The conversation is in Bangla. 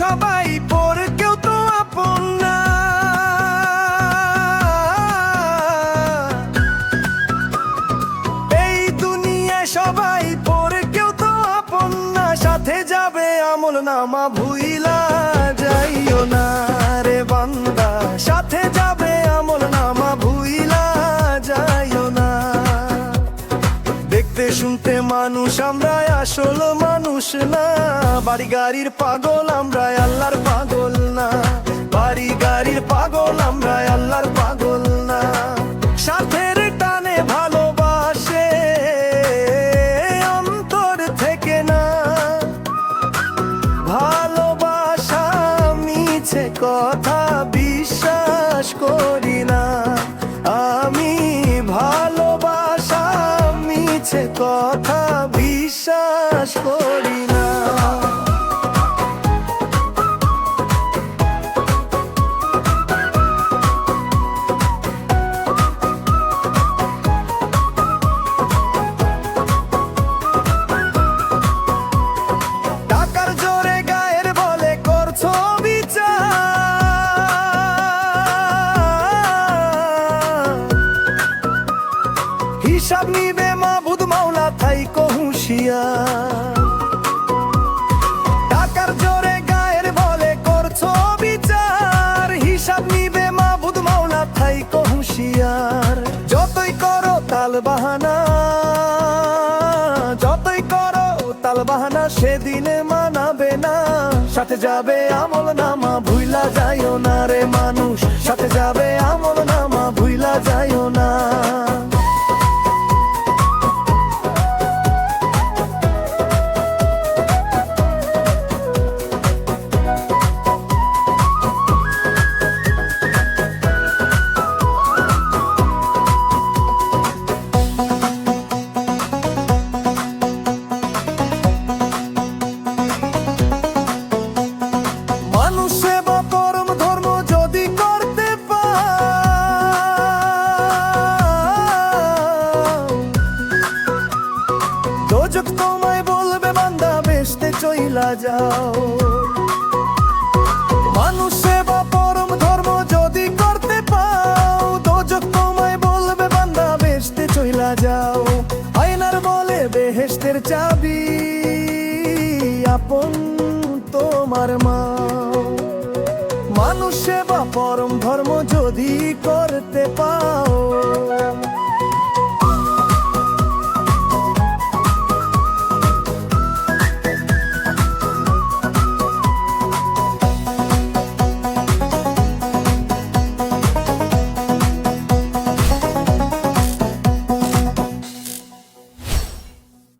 সবাই পর, কেউ তো আপন এই দুনিয়ায় সবাই পর, কেউ তো আপন না। সাথে যাবে আমল নামা ভুইলা, যাইও না রে বান্দা। দেখতে শুনতে মানুষ আমরা আসল মানুষ না। বাড়ি গাড়ির পাগল আমরা আল্লাহর পাগল না। বাড়ি গাড়ির পাগল আমরা আল্লাহর পাগল না। সাথের টানে ভালোবাসে, অন্তর থেকে না। ভালোবাসা মিছে কথা, বিশ্বাস করি তাল বাহানা যতই করো তাল বাহানা সেদিন মানাবে না। সাথে যাবে আমল নামা, ভুইলা যাইও না রে মানুষ। সাথে যাবে আমল নামা, ভুইলা যাইও না দোজক তোমায় বলবে, বান্দা বেসতে চইলা যাও। মানুষ সেবা, পরম ধর্ম যদি করতে পাও, দোজক তোমায় বলবে, বান্দা বেসতে চইলা যাও। আয়নার বলে বেহেস্তের চাবি আপন তোমার মা। মানুষ সেবা, পরম ধর্ম যদি করতে পাও